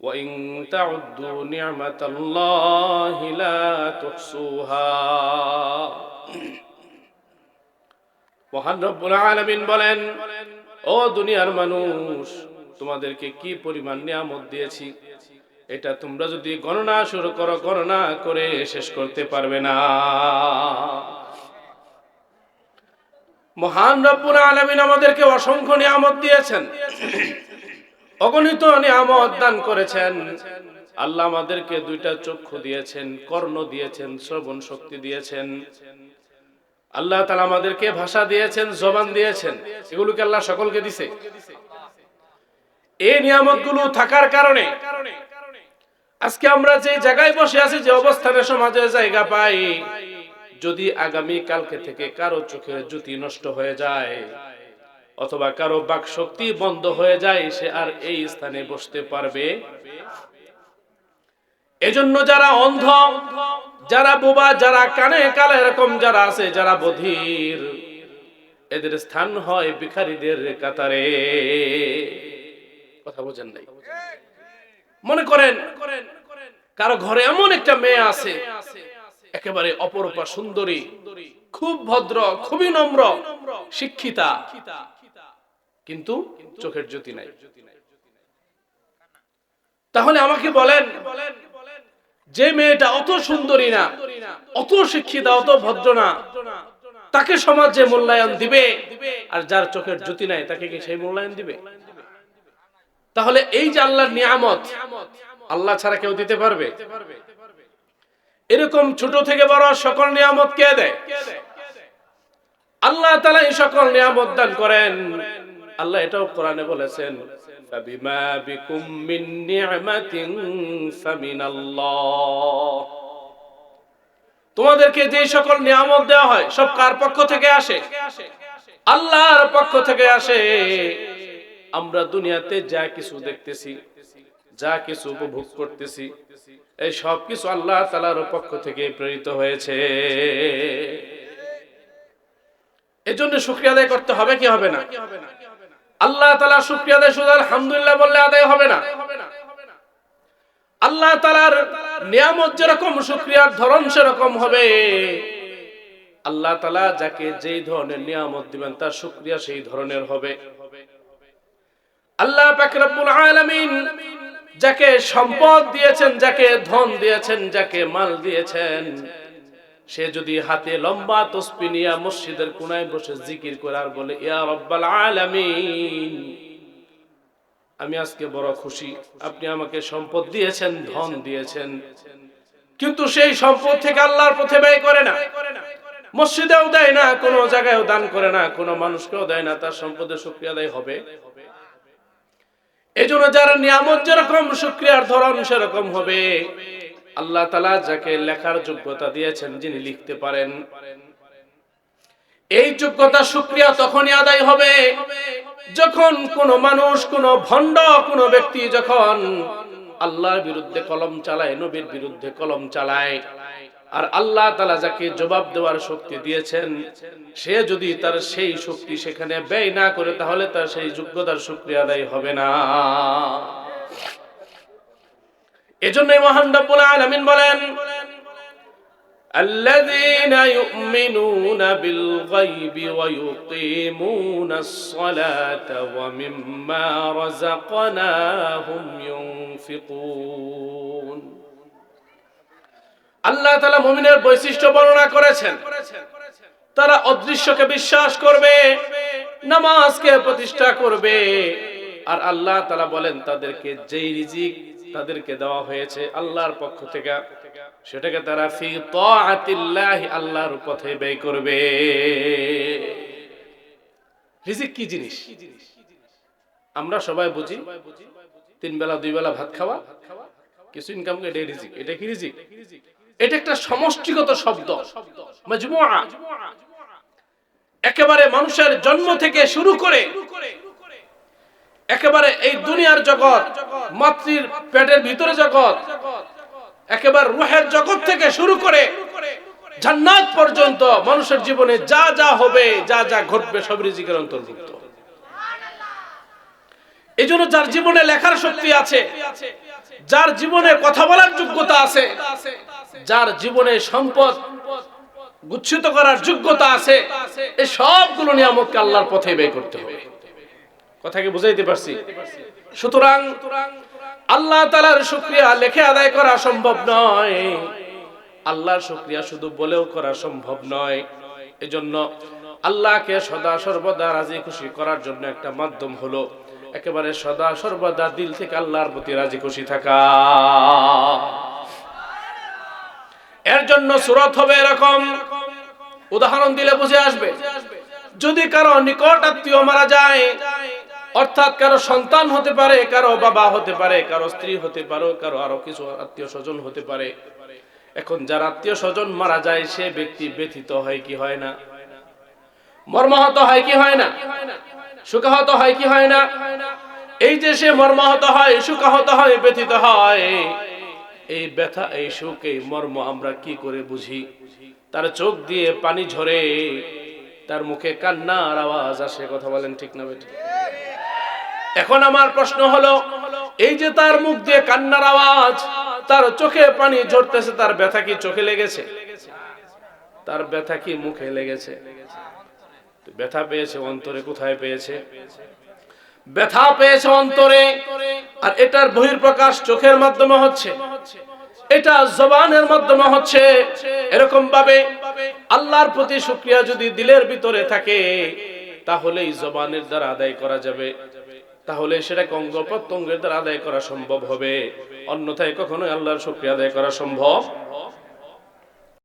وإن تعدوا نعمة الله لا تحصوها মহান রব্বুল আলামিন বলেন ও দুনিয়ার মানুষ তোমাদেরকে কি পরিমাণ নিয়ামত দিয়েছি এটা তোমরা যদি গণনা শুরু করো গণনা করে শেষ করতে পারবে না মহান রব্বুল আলামিন আমাদেরকে অসংখ্য নিয়ামত দিয়েছেন অগণিত নিয়ামত দান করেছেন। আল্লাহ আমাদেরকে দুইটা চক্ষু দিয়েছেন, কর্ণ দিয়েছেন, শ্রবণ শক্তি দিয়েছেন। আল্লাহ তালা আমাদেরকে ভাষা দিয়েছেন, জবান দিয়েছেন। এগুলোকে আল্লাহ সকলকে দিছে। এই নিয়ামতগুলো থাকার কারণে আজকে আমরা যে জায়গায় বসে আছি, যে অবস্থানে, সমাজে জায়গা পাই, যদি আগামী কালকে থেকে কারও চোখের জ্যোতি নষ্ট হয়ে যায় অথবা কারও বাক শক্তি বন্ধ হয়ে যায়, সে আর এই স্থানে বসতে পারবে। এজন্য যারা অন্ধ, যারা বোবা, যারা কানে কালে এরকম যারা আছে, যারা বধির, এদের স্থান হয় ভিখারিদের কাতারে। কথা বোঝেন নাই? মনে করেন, কারও ঘরে এমন একটা মেয়ে আছে, একেবারে অপরূপা সুন্দরী, খুব ভদ্র, খুবই নম্র, শিক্ষিতা। কিন্তু চোখের জ্যোতি নাই। তাহলে আমাকে বলেন, যে মেয়েটা অত সুন্দরী না, অত শিক্ষিতা, অত ভদ্র না তাকে সমাজ যে মূল্যায়ন দিবে আর যার চোখের জ্যোতি নাই, তাকে কি সেই মূল্যায়ন দিবে? তাহলে এই যে আল্লাহর নিয়ামত, আল্লাহ ছাড়া কেউ দিতে পারবে? এরকম ছোট থেকে বড় সকল নিয়ামত কে দেয়? আল্লাহ তালা এই সকল নিয়ামত দান করেন। আল্লাহ এটাও কোরআনে বলেছেন তোমাদেরকে যে সকল নিয়ামত দেওয়া হয়, সব কার পক্ষ থেকে আসে? আল্লাহর পক্ষ থেকে আসে। আমরা দুনিয়াতে যা কিছু দেখতেছি, যা কিছু উপভোগ করতেছি, এই সব কিছু আল্লাহ তালার পক্ষ থেকে প্রেরিত হয়েছে। এজন্য সুক্রিয়া আদায় করতে হবে কি হবে না? আল্লাহ তালা শুক্রিয়া আদায় শুধু আলহামদুলিল্লাহ বললে আদায় হবে না। আল্লাহ তালার নিয়ামত যেরকম, শুক্রিয়ার ধরন সেরকম হবে। আল্লাহ তালা যাকে যেই ধরনের নিয়ামত দিবেন, তার শুক্রিয়া সেই ধরনের হবে। আল্লাহ পাকরাবুল আলামিন যাকে সম্পদ দিয়েছেন, যাকে ধন দিয়েছেন, যাকে মাল দিয়েছেন সে যদি হাতে লম্বা তসবি নিয়ে মসজিদের কোনায় বসে জিকির করে আর বলে, ইয়া রব্বাল আলামিন, আমি আজকে বড় খুশি। আপনি আমাকে সম্পদ দিয়েছেন, ধন দিয়েছেন। কিন্তু সেই সম্পদ থেকে আল্লাহর পথে ব্যয় করে না। মসজিদেও দেয় না, কোনো জায়গায়ও দান করে না, কোনো মানুষকেও দেয় না, তার সম্পদের শুক্রিয়া দেয় হবে। এই জন্য যারা নিয়ামত যেরকম, শুক্রিয়ার ধরন সেরকম হবে। আল্লাহ তালা যাকে লেখার যোগ্যতা দিয়েছেন, যিনি লিখতে পারেন। এই যোগ্যতা শুক্রিয়া তখনই আদায় হবে যখন কোন মানুষ, কোন ভণ্ড, কোন ব্যক্তি যখন আল্লাহর বিরুদ্ধে কলম চালায়, নবীর বিরুদ্ধে কলম চালায়, আর আল্লাহ তালা যাকে জবাব দেওয়ার শক্তি দিয়েছেন, সে যদি তার সেই শক্তি সেখানে ব্যয় না করে, তাহলে তার সেই যোগ্যতার শুক্রিয়া আদায় হবে না। এজন্যই মহান রব্বুল আলামিন বলেন الذين يؤمنون بالغيب ويقيمون الصلاة ومما رزقناهم ينفقون আল্লাহ তাআলা মুমিনের বৈশিষ্ট্য বর্ণনা করেছেন। তারা অদৃশ্যকে বিশ্বাস করবে, নামাজকে প্রতিষ্ঠা করবে, আর আল্লাহ তাআলা বলেন, তাদেরকে যেই রিজিক তাদেরকে দেওয়া হয়েছে আল্লাহর পক্ষ থেকে। সেটাকে তারা ফি তাআতিল্লাহি আল্লাহর পথে ব্যয় করবে। রিজিক কি জিনিস? আমরা সবাই বুঝি, তিন বেলা, দুই বেলা ভাত খাওয়া, কিছু ইনকাম এটা রিজিক। এটা কি রিজিক? এটা একটা সমষ্টিগত শব্দ। মাজমুআ। একেবারে মানুষের জন্ম থেকে শুরু করে একেবারে এই দুনিয়ার জগৎ, মাতৃর পেটের ভিতরে জগৎ, একেবারে রুহের জগৎ থেকে শুরু করে জান্নাত পর্যন্ত মানুষের জীবনে যা যা হবে, যা যা ঘটবে সব রিজিকের অন্তর্ভুক্ত। এই জন্য যার জীবনে লেখার শক্তি আছে, যার জীবনে কথা বলার যোগ্যতা আছে, যার জীবনে সম্পদ গুচ্ছিত করার যোগ্যতা আছে এই সবগুলো নিয়ামতকে আল্লাহর পথে ব্যয় করতে হবে। কথা কি বুঝাইতে পারছি। সুতরাং আল্লাহ তালার শুক্রিয়া লেখে আদায় করা সম্ভব নয়। আল্লাহর শুক্রিয়া শুধু বলেও করা সম্ভব নয়। এজন্য আল্লাহকে সদা সর্বদা রাজি খুশি করার জন্য একটা মাধ্যম হলো একেবারে সদা সর্বদা দিল থেকে আল্লাহর প্রতি রাজি খুশি থাকা। এর জন্য সুরত হবে এরকম। উদাহরণ দিলে বুঝে আসবে। যদি কারও নিকট আত্মীয় মারা যায় অর্থাৎ কারও সন্তান হতে পারে, কারও বাবা হতে পারে, কারও স্ত্রী হতে পারে, কারও আরও কিছু আত্মীয় স্বজন হতে পারে। এখন যার আত্মীয় স্বজন মারা যায়, সে ব্যক্তি ব্যথিত হয় কি হয় না? মর্মাহত হয় কি হয় না? সুখাহত হয় কি হয় না? এই যে সে মর্মাহত হয়, সুখাহত হয়, ব্যথিত হয়, এই ব্যথা, এই সুখ, এই মর্ম আমরা কি করে বুঝি? তার চোখ দিয়ে পানি ঝরে, তার মুখে কান্নার আওয়াজ আসে, কথা বলেন ঠিক না বেঠিক? এখন আমার প্রশ্ন হলো, এই যে তার মুখ দিয়ে কান্নার আওয়াজ, তার চোখে পানি ঝরতেছে, তার ব্যথা কি চোখে লেগেছে? তার ব্যথা কি মুখে লেগেছে? ব্যথা পেয়েছে অন্তরে, কোথায় পেয়েছে? ব্যথা পেয়েছে অন্তরে, আর এটার বহির্প্রকাশ চোখের মাধ্যমে হচ্ছে। এটা জবানের মাধ্যমে হচ্ছে। এরকম ভাবে আল্লাহর প্রতি শুক্রিয়া যদি দিলের ভিতরে থাকে, তাহলেই জবানের দ্বারা আদায় করা যাবে। তাহলে সেটা অঙ্গ প্রত্যঙ্গের দ্বারা আদায় করা সম্ভব হবে। অন্যথায় কখনো আল্লাহর শুক্রিয়া আদায় করা সম্ভব